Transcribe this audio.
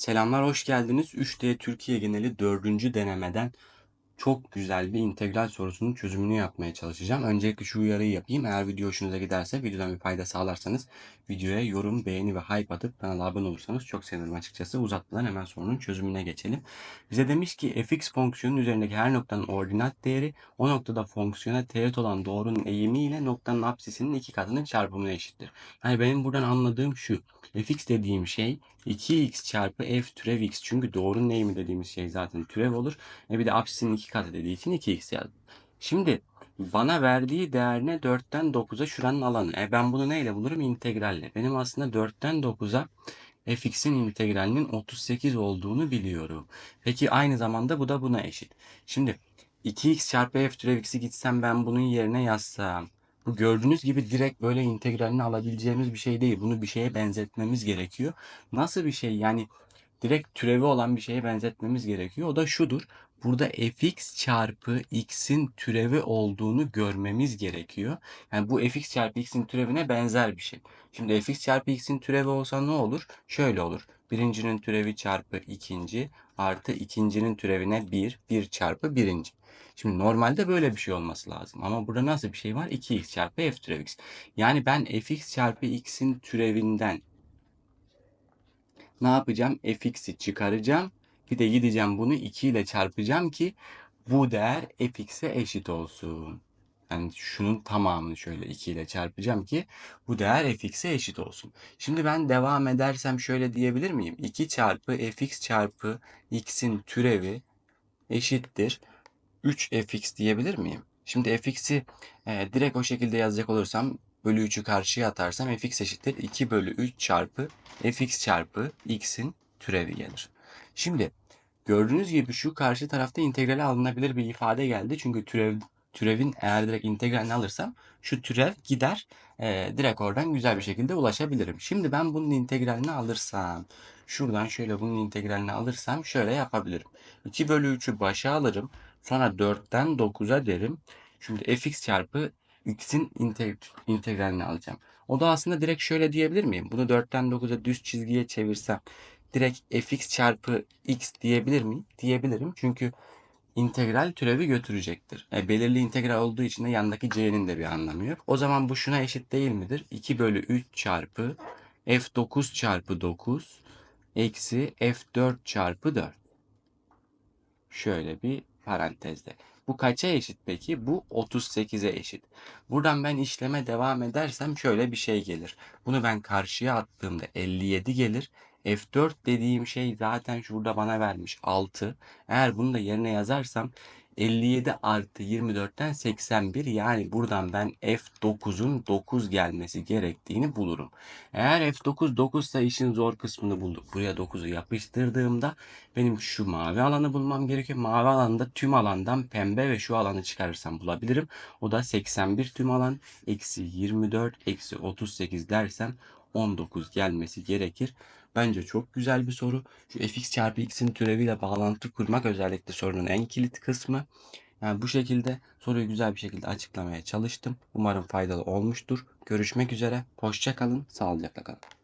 Selamlar, hoş geldiniz. 3D Türkiye geneli 4. denemeden çok güzel bir integral sorusunun çözümünü yapmaya çalışacağım. Öncelikle şu uyarıyı yapayım. Eğer video hoşunuza giderse, videodan bir fayda sağlarsanız videoya yorum, beğeni ve hype atıp kanala abone olursanız çok sevinirim açıkçası. Uzatmadan hemen sorunun çözümüne geçelim. Bize demiş ki fx fonksiyonun üzerindeki her noktanın ordinat değeri o noktada fonksiyona teğet olan doğrunun eğimi ile noktanın apsisinin iki katının çarpımına eşittir. Yani benim buradan anladığım şu. fx dediğim şey 2x çarpı f türev x. Çünkü doğrunun eğimi dediğimiz şey zaten türev olur. E bir de apsisinin iki katı dediği için 2x yazdım. Şimdi bana verdiği değer ne? 4'ten 9'a şuranın alanı. E ben bunu neyle bulurum? İntegralle. Benim aslında 4'ten 9'a fx'in integralinin 38 olduğunu biliyorum. Peki aynı zamanda bu da buna eşit. Şimdi 2x çarpı f türev x'i gitsem ben bunun yerine yazsam. Bu gördüğünüz gibi direkt böyle integralini alabileceğimiz bir şey değil. Bunu bir şeye benzetmemiz gerekiyor. Nasıl bir şey? Yani direkt türevi olan bir şeye benzetmemiz gerekiyor. O da şudur. Burada fx çarpı x'in türevi olduğunu görmemiz gerekiyor. Yani bu fx çarpı x'in türevine benzer bir şey. Şimdi fx çarpı x'in türevi olsa ne olur? Şöyle olur. Birincinin türevi çarpı ikinci artı ikincinin türevine 1, 1 çarpı birinci. Şimdi normalde böyle bir şey olması lazım. Ama burada nasıl bir şey var? 2x çarpı f türev x. Yani ben fx çarpı x'in türevinden ne yapacağım? fx'i çıkaracağım. Bir de gideceğim bunu 2 ile çarpacağım ki bu değer fx'e eşit olsun. Yani şunun tamamını şöyle 2 ile çarpacağım ki bu değer fx'e eşit olsun. Şimdi ben devam edersem şöyle diyebilir miyim? 2 çarpı fx çarpı x'in türevi eşittir 3 fx diyebilir miyim? Şimdi fx'i e, direkt o şekilde yazacak olursam bölü 3'ü karşıya atarsam fx eşittir 2 bölü 3 çarpı fx çarpı x'in türevi gelir. Şimdi gördüğünüz gibi şu karşı tarafta integrale alınabilir bir ifade geldi. Çünkü türev türevin eğer direkt integralini alırsam şu türev gider. E, direkt oradan güzel bir şekilde ulaşabilirim. Şimdi ben bunun integralini alırsam şuradan şöyle bunun integralini alırsam şöyle yapabilirim. 2 bölü 3'ü başa alırım. Sonra 4'ten 9'a derim. Şimdi fx çarpı x'in integralini alacağım. O da aslında direkt şöyle diyebilir miyim? Bunu 4'ten 9'a düz çizgiye çevirsem direkt fx çarpı x diyebilir miyim? Diyebilirim. Çünkü integral türevi götürecektir. E, belirli integral olduğu için de yandaki c'nin de bir anlamı yok. O zaman bu şuna eşit değil midir? 2 bölü 3 çarpı f9 çarpı 9 eksi f4 çarpı 4. Şöyle bir parantezde. Bu kaça eşit peki? Bu 38'e eşit. Buradan ben işleme devam edersem şöyle bir şey gelir. Bunu ben karşıya attığımda 57 gelir. F4 dediğim şey zaten şurada bana vermiş 6. Eğer bunu da yerine yazarsam 57 artı 24'ten 81 yani buradan ben F9'un 9 gelmesi gerektiğini bulurum. Eğer F9 9 ise işin zor kısmını bulduk. Buraya 9'u yapıştırdığımda benim şu mavi alanı bulmam gerekiyor. Mavi alanda tüm alandan pembe ve şu alanı çıkarırsam bulabilirim. O da 81 tüm alan eksi 24 eksi 38 dersem 19 gelmesi gerekir. Bence çok güzel bir soru. Şu fx çarpı x'in türeviyle bağlantı kurmak özellikle sorunun en kilit kısmı. Yani bu şekilde soruyu güzel bir şekilde açıklamaya çalıştım. Umarım faydalı olmuştur. Görüşmek üzere. Hoşça kalın. Sağlıcakla kalın.